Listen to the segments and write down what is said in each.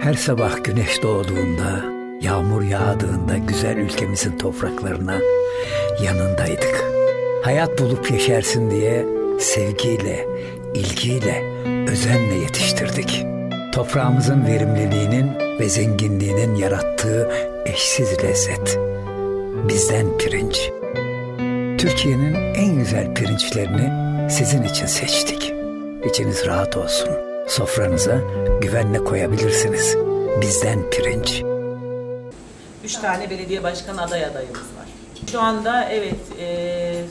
Her sabah güneş doğduğunda, yağmur yağdığında güzel ülkemizin topraklarına yanındaydık. Hayat bulup yeşersin diye sevgiyle, ilgiyle, özenle yetiştirdik. Toprağımızın verimliliğinin ve zenginliğinin yarattığı eşsiz lezzet. Bizden pirinç. Türkiye'nin en güzel pirinçlerini sizin için seçtik. İçiniz rahat olsun. Sofranıza güvenle koyabilirsiniz. Bizden pirinç. Üç tane belediye başkan aday adayımız var. Şu anda evet e,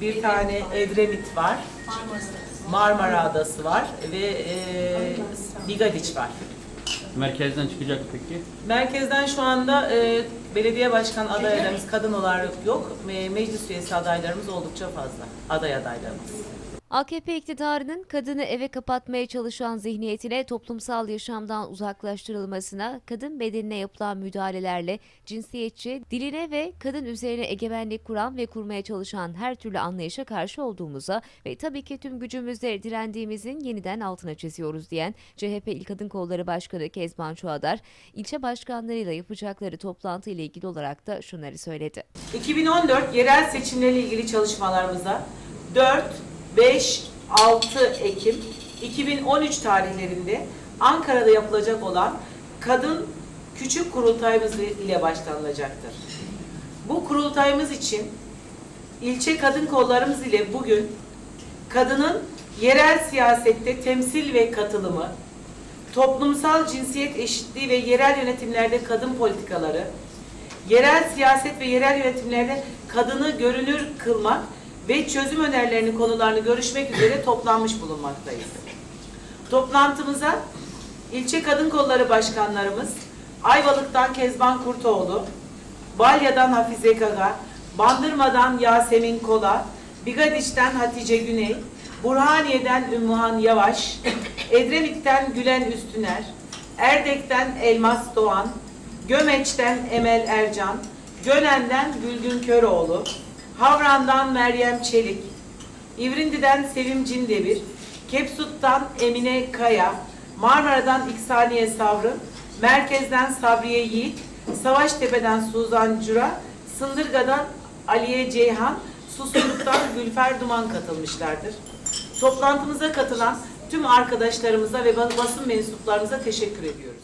bir tane Edremit var. Marmara Adası var ve e, Bigadiç var. Merkezden çıkacak peki. Merkezden şu anda e, belediye başkan adaylarımız kadın olarak yok. Me- Meclis üyesi adaylarımız oldukça fazla. Aday adaylarımız. AKP iktidarının kadını eve kapatmaya çalışan zihniyetine toplumsal yaşamdan uzaklaştırılmasına, kadın bedenine yapılan müdahalelerle cinsiyetçi, diline ve kadın üzerine egemenlik kuran ve kurmaya çalışan her türlü anlayışa karşı olduğumuza ve tabii ki tüm gücümüzle direndiğimizin yeniden altına çiziyoruz diyen CHP İl Kadın Kolları Başkanı Kezban Çuadar, ilçe başkanlarıyla yapacakları toplantı ile ilgili olarak da şunları söyledi. 2014 yerel seçimlerle ilgili çalışmalarımıza 4, 5, 6 Ekim 2013 tarihlerinde Ankara'da yapılacak olan kadın küçük kurultayımız ile başlanılacaktır. Bu kurultayımız için ilçe kadın kollarımız ile bugün kadının yerel siyasette temsil ve katılımı, toplumsal cinsiyet eşitliği ve yerel yönetimlerde kadın politikaları, yerel siyaset ve yerel yönetimlerde kadını görünür kılmak ve çözüm önerilerini konularını görüşmek üzere toplanmış bulunmaktayız. Toplantımıza ilçe kadın kolları başkanlarımız Ayvalık'tan Kezban Kurtoğlu, Balya'dan Hafize Kaga, Bandırma'dan Yasemin Kola, Bigadiç'ten Hatice Güney, Burhaniye'den Ümmühan Yavaş, Edremit'ten Gülen Üstüner, Erdek'ten Elmas Doğan, Gömeç'ten Emel Ercan, Gönen'den Gülgün Köroğlu, Havran'dan Meryem Çelik, İvrindi'den Sevim Cindevir, Kepsut'tan Emine Kaya, Marmara'dan İksaniye Savrı, Merkez'den Sabriye Yiğit, Savaştepe'den Suzan Cura, Sındırga'dan Aliye Ceyhan, Susurluk'tan Gülfer Duman katılmışlardır. Toplantımıza katılan tüm arkadaşlarımıza ve basın mensuplarımıza teşekkür ediyorum.